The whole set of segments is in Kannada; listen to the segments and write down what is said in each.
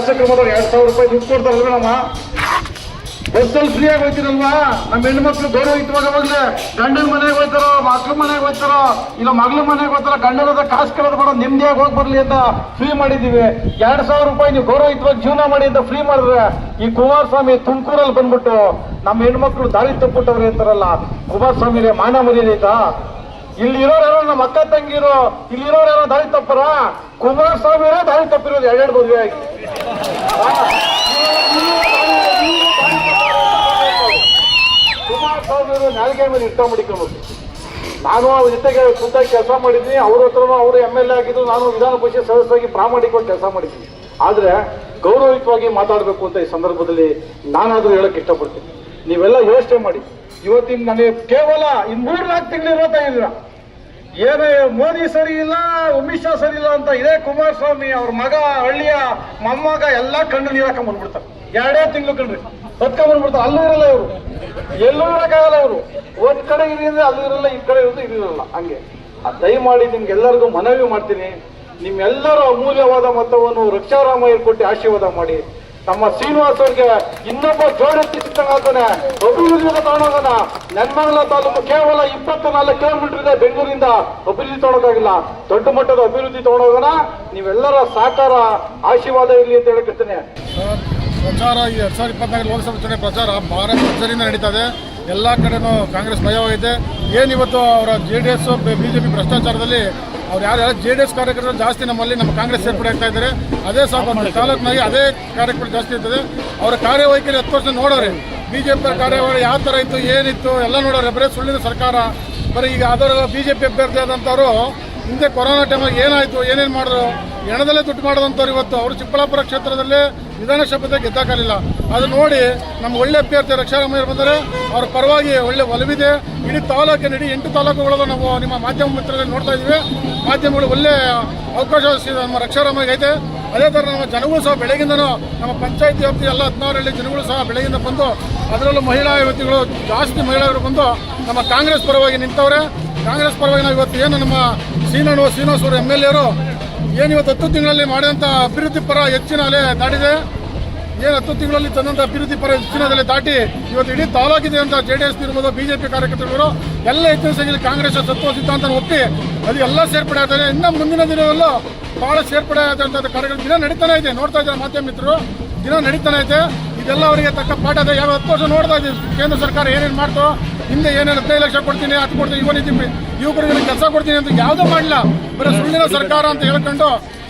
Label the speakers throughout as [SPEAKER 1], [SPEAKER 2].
[SPEAKER 1] ಮಾಡೋರು ಎರಡ್ ಸಾವಿರ ರೂಪಾಯಿ ದುಡ್ಡು ಕೊಡ್ತಾರಲ್ವ ನಮ್ಮ? ಬಸ್ಸಲ್ಲಿ ಫ್ರೀ ಆಗಿ ಹೋಯ್ತಿರಲ್ವಾ? ನಮ್ಮ ಹೆಣ್ಮಕ್ಳು ಗೌರವಯುತವಾಗಿ ಹೋಗ್ಲಿ ಗಂಡನ ಮನೆಗೆ ಹೋಯ್ತಾರೋ, ಮಕ್ಳ ಮನೆಗೆ ಹೋಗ್ತಾರೋ ಇಲ್ಲ ಮಗ್ಳ ಮನೆಗೆ ಹೋಗ್ತಾರೋ ಗಂಡನದ ಕಾಸು ಕಳೆದು ಬೇಡ, ನೆಮ್ಮದಿಯಾಗಿ ಹೋಗಿ ಬರಲಿ ಅಂತ ಫ್ರೀ ಮಾಡಿದೀವಿ. ಎರಡ್ ಸಾವಿರ ರೂಪಾಯಿ ನೀವು ಗೌರವಯುತವಾಗಿ ಜೀವನ ಮಾಡಿ ಅಂತ ಫ್ರೀ ಮಾಡಿದ್ರೆ ಈ ಕುಮಾರಸ್ವಾಮಿ ತುಮಕೂರಲ್ಲಿ ಬಂದ್ಬಿಟ್ಟು ನಮ್ಮ ಹೆಣ್ಮಕ್ಳು ದಾರಿ ತಪ್ಪಿಟ್ಟವ್ರೆ ಅಂತಾರಲ್ಲ. ಕುಮಾರಸ್ವಾಮಿಗೆ ಮಾನ ಮರ್ಯಾದೆ ಐತಾ ಇಲ್ಲಿ ಇರೋರು ಯಾರೋ ನಮ್ಮ ಅಕ್ಕ ತಂಗಿರೋ ಇಲ್ಲಿರೋರು ಯಾರೋ ದಾರಿ ತಪ್ಪರ? ಕುಮಾರಸ್ವಾಮಿರೇ ದಾರಿ ತಪ್ಪಿರೋದು ಎರಡೆರಡು ಮದುವೆ ಆಗಿ. ಕುಮಾರಸ್ವಾಮಿ ಅವರು ನಾಲ್ಗೆ ಮೇಲೆ ಇಷ್ಟ ಮಾಡಿಕೊಂಡು. ನಾನು ಅವ್ರ ಜೊತೆಗೆ ಖುದ್ದಾಗಿ ಕೆಲಸ ಮಾಡಿದ್ದೀನಿ ಅವ್ರ ಹತ್ರನೂ ಅವರು ಎಂ ಎಲ್ ಎ ಆಗಿದ್ದು ನಾನು ವಿಧಾನ ಪರಿಷತ್ ಸದಸ್ಯರಾಗಿ ಪ್ರಾಮಾಣಿಕವಾಗಿ ಕೆಲಸ ಮಾಡಿದ್ದೀನಿ ಆದರೆ ಗೌರವಯುತವಾಗಿ ಮಾತಾಡಬೇಕು ಅಂತ ಈ ಸಂದರ್ಭದಲ್ಲಿ ನಾನಾದರೂ ಹೇಳಕ್ ಇಷ್ಟಪಡ್ತೀನಿ. ನೀವೆಲ್ಲ ಯೋಚನೆ ಮಾಡಿ. ಇವತ್ತಿನ ನನಗೆ ಕೇವಲ ಇನ್ ಮೂರು ನಾಲ್ಕು ತಿಂಗಳು ಇರೋತಾ ಇದ್ದೀರಾ ಏನೇ ಮೋದಿ ಸರಿ ಇಲ್ಲ ಅಮಿತ್ ಶಾ ಸರಿ ಇಲ್ಲ ಅಂತ ಇದೇ ಕುಮಾರಸ್ವಾಮಿ ಅವ್ರ ಮಗ, ಹಳ್ಳಿಯ ಮೊಮ್ಮಗ ಎಲ್ಲಾ ಕಣ್ಣು ನೀರಾಕ ಬಂದ್ಬಿಡ್ತಾರೆ. ಎರಡೇ ತಿಂಗಳು ಕಣ್ರಿ. ಹೊತ್ಕೊಂಡ್ ಬಂದ್ಬಿಡ್ತಾರೆ. ಅಲ್ಲೂ ಇರಲ್ಲ ಇವರು. ಎಲ್ಲೂ ಇರಕ್ಕಾಗಲ್ಲ ಇವರು. ಒಂದ್ ಕಡೆ ಇರಿದ್ರೆ ಅಲ್ಲೂ ಇರಲ್ಲ, ಈ ಕಡೆ ಇರೋದು ಇರಲ್ಲ ಹಂಗೆ. ಆ ದಯಮಾಡಿ ನಿಮ್ಗೆಲ್ಲರಿಗೂ ಮನವಿ ಮಾಡ್ತೀನಿ. ನಿಮ್ಮೆಲ್ಲರ ಅಮೂಲ್ಯವಾದ ಮತವನ್ನು ರಕ್ಷಾರಾಮ ಕೊಟ್ಟು ಆಶೀರ್ವಾದ ಮಾಡಿ. ನಮ್ಮ ಶ್ರೀನಿವಾಸ್ ಅವ್ರಿಗೆ ಇನ್ನೊಬ್ಬ ಜೋಡೆತ್ತಿ ಸಿಕ್ಕಂಗಾಗ್ತಾನೆ ಅಭಿವೃದ್ಧಿ ತಗೊಂಡೋಗೋಣ ನೆನ್ಮಂಗಲ ತಾಲೂಕು ಕೇವಲ ಇಪ್ಪತ್ತ ನಾಲ್ಕು ಕಿಲೋಮೀಟರ್ ಇದೆ ಬೆಂಗಳೂರಿಂದ ಅಭಿವೃದ್ಧಿ ತಗೊಳಕಾಗಿಲ್ಲ. ದೊಡ್ಡ ಮಟ್ಟದ ಅಭಿವೃದ್ಧಿ ತಗೊಂಡೋಗೋಣ ನೀವೆಲ್ಲರ ಸಹಕಾರ ಆಶೀರ್ವಾದ ಇರಲಿ ಅಂತ ಹೇಳಕ್ಕಿರ್ತೇನೆ
[SPEAKER 2] ಸರ್, ಪ್ರಚಾರ ಈ ಎರಡ್ ಸಾವಿರದ ಇಪ್ಪತ್ನಾಲ್ಕು ಲೋಕಸಭಾ ಚುನಾವಣೆ ಪ್ರಚಾರ ಭಾರತ ಪ್ರಚಾರದಿಂದ ನಡೀತಾ ಇದೆ ಎಲ್ಲ ಕಡೆನೂ ಕಾಂಗ್ರೆಸ್ ಭಯವಾಗಿದೆ. ಏನಿವತ್ತು ಅವರ ಜೆ ಡಿ ಎಸ್ ಬಿಜೆಪಿ ಭ್ರಷ್ಟಾಚಾರದಲ್ಲಿ ಅವ್ರು ಯಾರು ಯಾರು? ಜೆ ಡಿ ಎಸ್ ಕಾರ್ಯಕರ್ತರು ಜಾಸ್ತಿ ನಮ್ಮಲ್ಲಿ ನಮ್ಮ ಕಾಂಗ್ರೆಸ್ ಸೇರ್ಪಡೆ ಆಗ್ತಾ ಇದ್ದಾರೆ. ಅದೇ ಸಾಕು ತಾಲೂಕಿನಲ್ಲಿ ಅದೇ ಕಾರ್ಯಕರ್ತರು ಜಾಸ್ತಿ ಇರ್ತದೆ. ಅವರ ಕಾರ್ಯವೈಖರಿ ಹತ್ತು ವರ್ಷ ನೋಡೋರೆ ಪಿ ಕಾರ್ಯವೈಖರಿ ಯಾವ ಥರ ಇತ್ತು, ಏನಿತ್ತು, ಎಲ್ಲ ನೋಡೋರೆ ಬರೀ ಸುಳ್ಳಿನ ಸರ್ಕಾರ. ಬರೀ ಈಗ ಅದರ ಪಿ ಅಭ್ಯರ್ಥಿ ಆದಂಥವ್ರು ಹಿಂದೆ ಕೊರೋನಾ ಟೈಮಲ್ಲಿ ಏನಾಯಿತು, ಏನೇನು ಮಾಡಿದ್ರು? ಹೆಣದಲ್ಲೇ ದುಡ್ಡು ಮಾಡಿದಂಥವ್ರು ಇವತ್ತು ಅವರು ಚಿಕ್ಕಬಳ್ಳಾಪುರ ಕ್ಷೇತ್ರದಲ್ಲಿ ವಿಧಾನಸಭೆ ಗೆದ್ದಾಗಲಿಲ್ಲ. ಅದು ನೋಡಿ ನಮ್ಮ ಒಳ್ಳೆ ಅಭ್ಯರ್ಥಿ ರಕ್ಷಾರಾಮಯ್ಯ ಬಂದರೆ ಅವ್ರ ಪರವಾಗಿ ಒಳ್ಳೆ ಒಲವಿದೆ. ಇಡೀ ತಾಲೂಕಿನ ಇಡೀ ಎಂಟು ತಾಲೂಕುಗಳಲ್ಲೂ ನಾವು ನಿಮ್ಮ ಮಾಧ್ಯಮ ಮಿತ್ರರಲ್ಲಿ ನೋಡ್ತಾ ಇದ್ದೀವಿ. ಮಾಧ್ಯಮಗಳು ಒಳ್ಳೆ ಅವಕಾಶ ನಮ್ಮ ರಕ್ಷಾರಾಮಯ್ಯ ಐತೆ. ಅದೇ ಥರ ನಮ್ಮ ಜನಗಳು ಸಹ ಬೆಳಗಿಂದನೂ ನಮ್ಮ ಪಂಚಾಯತಿ ವ್ಯಾಪ್ತಿ ಎಲ್ಲ ಹದಿನಾರು ಹಳ್ಳಿ ಜನಗಳು ಸಹ ಬೆಳಗಿಂದ ಬಂದು ಅದರಲ್ಲೂ ಮಹಿಳಾ ಯುವತಿಗಳು ಜಾಸ್ತಿ ಮಹಿಳೆಯರು ಬಂದು ನಮ್ಮ ಕಾಂಗ್ರೆಸ್ ಪರವಾಗಿ ನಿಂತವ್ರೆ. ಕಾಂಗ್ರೆಸ್ ಪರವಾಗಿ ನಾವು ಇವತ್ತು ಏನು ನಮ್ಮ ಶ್ರೀನಣ್ಣ ಶ್ರೀನಿವಾಸ್ ಅವರು ಎಂ ಎಲ್ ಎರು ಏನು ಇವತ್ತು ಹತ್ತು ತಿಂಗಳಲ್ಲಿ ಮಾಡಿದಂಥ ಅಭಿವೃದ್ಧಿ ಪರ ಹೆಚ್ಚಿನ ಅಲೆ ದಾಟಿದೆ ಏನು ಹತ್ತು ತಿಂಗಳಲ್ಲಿ ತಂದಂಥ ಅಭಿವೃದ್ಧಿ ಪರ ಹೆಚ್ಚಿನ ದಾಟಿ ಇವತ್ತು ಇಡೀ ತಾಲೂಕಿದೆ ಅಂತ ಜೆ ಡಿ ಎಸ್ ಇರ್ಬೋದು ಪಿ ಕಾರ್ಯಕರ್ತರು ಎಲ್ಲ ಹೆಚ್ಚಿನ ಸಂಖ್ಯೆಯಲ್ಲಿ ಕಾಂಗ್ರೆಸ್ ತತ್ವ ಸಿದ್ಧಾಂತ ಒಪ್ಪಿ ಅದು ಎಲ್ಲ ಸೇರ್ಪಡೆ ಆಗ್ತದೆ ಇನ್ನು ಮುಂದಿನ ದಿನದಲ್ಲೂ ಬಹಳ ಸೇರ್ಪಡೆ ಆದಂಥ ಕಾರ್ಯಕ್ರಮ ದಿನ ನಡೀತಾನೆ ಇದೆ. ನೋಡ್ತಾ ಇದ್ದಾರೆ ಮಾಧ್ಯಮ ಮಿತ್ರರು? ದಿನ ನಡೀತಾನೆ ಐತೆ ಇದೆಲ್ಲ ಅವರಿಗೆ ತಕ್ಕ ಪಾಠ ಇದೆ ಯಾವ ಹತ್ತು ವರ್ಷ ನೋಡ್ತಾ ಇದ್ದೀವಿ. ಕೇಂದ್ರ ಸರ್ಕಾರ ಏನೇನು ಮಾಡ್ತೋ, ಹಿಂದೆ ಏನೇನು ಹದಿನೈದು ಲಕ್ಷ ಕೊಡ್ತೀನಿ, ಹತ್ತು ಕೊಡ್ತೀನಿ ಇವನಿದ್ದೀವಿ ಯುವಕರಿಗೆ ಕೆಲಸ ಕೊಡ್ತೀನಿ ಅಂತ ಯಾವುದೂ ಮಾಡಿಲ್ಲ ಬರೀ ಸುಳ್ಳಿನ ಸರ್ಕಾರ ಅಂತ ಹೇಳ್ಕೊಂಡು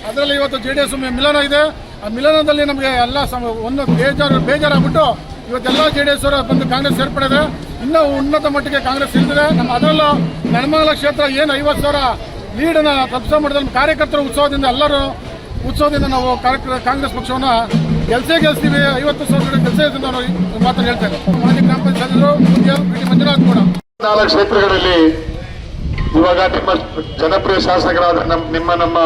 [SPEAKER 2] ಅದರಲ್ಲಿ ಇವತ್ತು ಜೆ ಡಿ ಎಸ್ ಮಿಲನ ಇದೆ. ಆ ಮಿಲನದಲ್ಲಿ ನಮಗೆ ಎಲ್ಲ ಸಮ ಒಂದು ಬೇಜಾರು ಬೇಜಾರಾಗ್ಬಿಟ್ಟು ಇವತ್ತೆಲ್ಲ ಜೆ ಡಿ ಎಸ್ ಅವರು ಬಂದು ಕಾಂಗ್ರೆಸ್ ಸೇರ್ಪಡೆದೆ. ಇನ್ನೂ ಉನ್ನತ ಮಟ್ಟಿಗೆ ಕಾಂಗ್ರೆಸ್ ಇಳಿದಿದೆ ನಮ್ಮ ಅದರಲ್ಲೂ ನೆಲಮಂಗಲ ಕ್ಷೇತ್ರ ಏನು ಐವತ್ತು ಸಾವಿರ ಲೀಡನ್ನು ಕಬ್ಸ ಮಾಡಿದ ಕಾರ್ಯಕರ್ತರ ಉತ್ಸವದಿಂದ ಎಲ್ಲರೂ ಉತ್ಸವದಿಂದ ನಾವು ಕಾಂಗ್ರೆಸ್ ಪಕ್ಷವನ್ನು ಕೆಲಸ ಗೆಲ್ಸ್ತೀವಿ. ಐವತ್ತು ಸಾವಿರ ಕೆಲಸ ಅಂತ ನಾವು ಮಾತ್ರ ಮಾತನ್ನು ಹೇಳ್ತೇನೆ ಗ್ರಾಮ ಪಂಚಾಯತ್ ಮಂಜುನಾಥ್ ಕೂಡ.
[SPEAKER 3] ನಾಲ್ಕು ಕ್ಷೇತ್ರಗಳಲ್ಲಿ ಇವಾಗ ನಿಮ್ಮ ಜನಪ್ರಿಯ ಶಾಸಕರಾದ ನಮ್ ನಿಮ್ಮ ನಮ್ಮ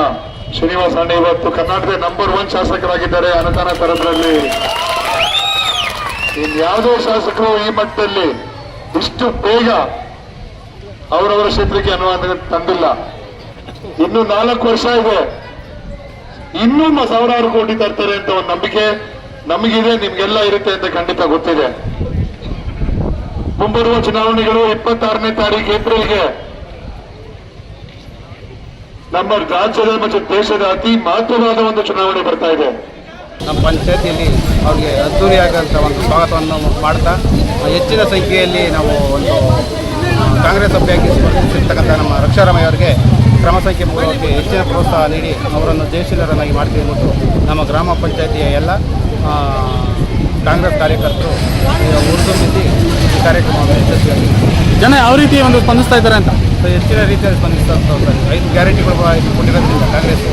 [SPEAKER 3] ಶ್ರೀನಿವಾಸ ಅಣ್ಣ ಇವತ್ತು ಕರ್ನಾಟಕದ ನಂಬರ್ ಒನ್ ಶಾಸಕರಾಗಿದ್ದಾರೆ ಅನುದಾನ ತರದ್ರಲ್ಲಿ ಇನ್ಯಾವುದೋ ಶಾಸಕರು ಈ ಮಟ್ಟದಲ್ಲಿ ಇಷ್ಟು ಬೇಗ ಅವರವರ ಕ್ಷೇತ್ರಕ್ಕೆ ಅನುದಾನ ತಂದಿಲ್ಲ. ಇನ್ನು ನಾಲ್ಕು ವರ್ಷ ಇದೆ. ಇನ್ನೂ ಸಾವಿರಾರು ಕೋಟಿ ತರ್ತಾರೆ ಅಂತ ಒಂದು ನಂಬಿಕೆ ನಮಗಿದೆ, ನಿಮ್ಗೆಲ್ಲ ಇರುತ್ತೆ ಅಂತ ಖಂಡಿತ ಗೊತ್ತಿದೆ. ಮುಂಬರುವ ಚುನಾವಣೆಗಳು ಇಪ್ಪತ್ತಾರನೇ ತಾರೀಕು ಏಪ್ರಿಲ್ಗೆ. ನಮ್ಮ ರಾಜ್ಯದ ಮತ್ತು ದೇಶದ ಅತಿ ಮಹತ್ವವಾದ ಒಂದು ಚುನಾವಣೆ ಬರ್ತಾ ಇದೆ.
[SPEAKER 4] ನಮ್ಮ ಪಂಚಾಯತಿಯಲ್ಲಿ ಅವ್ರಿಗೆ ಅದ್ದೂರಿಯಾಗಂತ ಒಂದು ಸ್ವಾಗತವನ್ನು ಮಾಡ್ತಾ, ಹೆಚ್ಚಿನ ಸಂಖ್ಯೆಯಲ್ಲಿ ನಾವು ಒಂದು ಕಾಂಗ್ರೆಸ್ ಅಭ್ಯರ್ಥಿ ಸ್ಪರ್ಧಿಸಿರ್ತಕ್ಕಂಥ ನಮ್ಮ ರಕ್ಷಾರಾಮಯ್ಯ ಅವರಿಗೆ ಕ್ರಮ ಸಂಖ್ಯೆ ಮೂಲಕವಾಗಿ ಹೆಚ್ಚಿನ ಪ್ರೋತ್ಸಾಹ ನೀಡಿ ಅವರನ್ನು ಜಯಶೀಲರನ್ನಾಗಿ ಮಾಡ್ತೀವಿ ಮತ್ತು ನಮ್ಮ ಗ್ರಾಮ ಪಂಚಾಯತಿಯ ಎಲ್ಲ ಕಾಂಗ್ರೆಸ್ ಕಾರ್ಯಕರ್ತರು ಉರ್ದು ಈ ಕಾರ್ಯಕ್ರಮವನ್ನು
[SPEAKER 2] ಜನ ಯಾವ ರೀತಿ ಒಂದು ಸ್ಪಂದಿಸ್ತಾ ಇದ್ದಾರೆ ಅಂತ?
[SPEAKER 4] ಹೆಚ್ಚಿನ ರೀತಿಯಲ್ಲಿ ಸ್ಪಂದಿಸ್ತಾ ಐದು ಗ್ಯಾರಂಟಿಗಳು ಕೊಟ್ಟಿರೋದ್ರಿಂದ ಕಾಂಗ್ರೆಸ್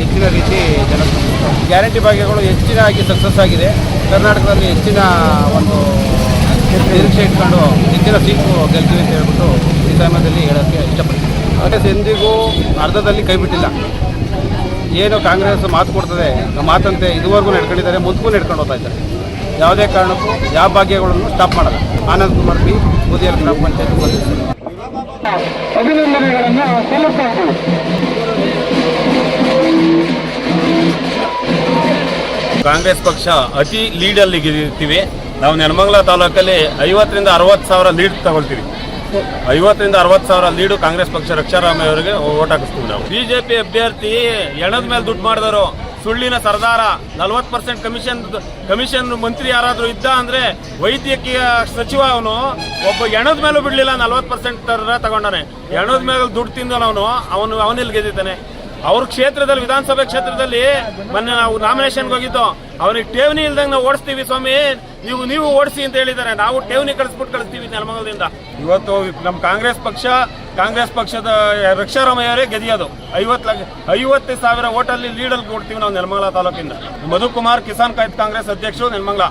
[SPEAKER 4] ಹೆಚ್ಚಿನ ರೀತಿ ಜನ ಗ್ಯಾರಂಟಿ ಭಾಗ್ಯಗಳು ಹೆಚ್ಚಿನಾಗಿ ಸಕ್ಸಸ್ ಆಗಿದೆ. ಕರ್ನಾಟಕದಲ್ಲಿ ಹೆಚ್ಚಿನ ಒಂದು ನಿರೀಕ್ಷೆ ಇಟ್ಕೊಂಡು ಹೆಚ್ಚಿನ ಸೀಟು ಗೆಲ್ತೀವಿ ಅಂತ ಹೇಳ್ಬಿಟ್ಟು ಈ ಸಮಯದಲ್ಲಿ ಹೇಳೋಕ್ಕೆ ಇಷ್ಟಪಡ್ತೀನಿ. ಕಾಂಗ್ರೆಸ್ ಎಂದಿಗೂ ಅರ್ಧದಲ್ಲಿ ಕೈ ಬಿಟ್ಟಿಲ್ಲ. ಏನು ಕಾಂಗ್ರೆಸ್ ಮಾತು ಕೊಡ್ತದೆ, ಮಾತಂತೆ ಇದುವರೆಗೂ ನಡ್ಕೊಂಡಿದ್ದಾರೆ, ಮುಂದಕ್ಕೂ ನಡ್ಕೊಂಡು ಹೋಗ್ತಾ ಇದ್ದಾರೆ. ಯಾವುದೇ ಕಾರಣಕ್ಕೂ ಯಾವ ಭಾಗ್ಯಗಳನ್ನು ಸ್ಟಾಪ್ ಮಾಡಲ್ಲ. ಆನಂದ್ ಕುಮಾರ್ ಬಿ ಬೂದಿಯಲ್ ಗ್ರಾಮ ಪಂಚಾಯತ್
[SPEAKER 1] ಅಭಿನಂದನೆಗಳನ್ನು ಸಲ್ಲಿಸ್ತಾ
[SPEAKER 5] ಕಾಂಗ್ರೆಸ್ ಪಕ್ಷ ಅತಿ ಲೀಡಲ್ಲಿ ಇರ್ತೀವಿ ನಾವು ನೆಲಮಂಗಲ ತಾಲೂಕಲ್ಲಿ ಐವತ್ತರಿಂದ ಅರವತ್ತು ಸಾವಿರ ಲೀಡ್ ತಗೊಳ್ತೀವಿ. ಐವತ್ತರಿಂದ ಅರವತ್ತು ಸಾವಿರ ಲೀಡು ಕಾಂಗ್ರೆಸ್ ಪಕ್ಷ ರಕ್ಷಾರಾಮಯ್ಯ ಅವರಿಗೆ ಓಟ್ ಹಾಕಿಸ್ತೀವಿ ನಾವು. ಬಿಜೆಪಿ ಅಭ್ಯರ್ಥಿ ಎಣದ ಮೇಲೆ ದುಡ್ಡು ಮಾಡಿದವರು. ಸುಳ್ಳಿನ ಸರ್ದಾರ, ನಲ್ವತ್ತು ಪರ್ಸೆಂಟ್ ಕಮಿಷನ್ ಕಮಿಷನ್ ಮಂತ್ರಿ ಯಾರಾದರೂ ಇದ್ದ ಅಂದ್ರೆ ವೈದ್ಯಕೀಯ ಸಚಿವ ಅವನು, ಒಬ್ಬ ಎಣದ ಮೇಲೂ ಬಿಡಲಿಲ್ಲ, ನಲ್ವತ್ತು ಪರ್ಸೆಂಟ್ ತರ ತಗೊಂಡಾನೆ. ಎಣದ ಮೇಲೆ ದುಡ್ಡು ತಿಂದವನು ಅವನು ಅವನು ಅವನಿಲ್ಲಿ ಗೆದ್ದಿದ್ದಾನೆ. ಅವ್ರ ಕ್ಷೇತ್ರದಲ್ಲಿ, ವಿಧಾನಸಭೆ ಕ್ಷೇತ್ರದಲ್ಲಿ ಮೊನ್ನೆ ನಾವು ನಾಮಿನೇಷನ್ಗೆ ಹೋಗಿದ್ದು ಅವ್ರಿಗೆ ಠೇವಣಿ ಇಲ್ದಂಗೆ ನಾವು ಓಡಿಸ್ತೀವಿ ಸ್ವಾಮಿ, ನೀವು ನೀವು ಓಡಿಸಿ ಅಂತ ಹೇಳಿದ್ದಾರೆ. ನಾವು ಠೇವಣಿ ಕಳಿಸ್ಬಿಟ್ಟು ಕಳಿಸ್ತೀವಿ ನೆಲಮಂಗಲದಿಂದ. ಇವತ್ತು ನಮ್ಮ ಕಾಂಗ್ರೆಸ್ ಪಕ್ಷ ಕಾಂಗ್ರೆಸ್ ಪಕ್ಷದ ರಕ್ಷಾರಾಮಯ್ಯವರೇ ಗೆದಿಯೋದು. ಐವತ್ತು ಲಕ್ಷ, ಐವತ್ತು ಸಾವಿರ ಓಟಲ್ಲಿ ಲೀಡಲ್ಲಿ ಕೊಡ್ತೀವಿ ನಾವು ನೆಲಮಂಗಲ ತಾಲೂಕಿಂದ. ಮಧುಕುಮಾರ್ ಕಿಸಾನ್ ಕಾಯ್ದೆ ಕಾಂಗ್ರೆಸ್ ಅಧ್ಯಕ್ಷರು ನೆಲಮಂಗಲ.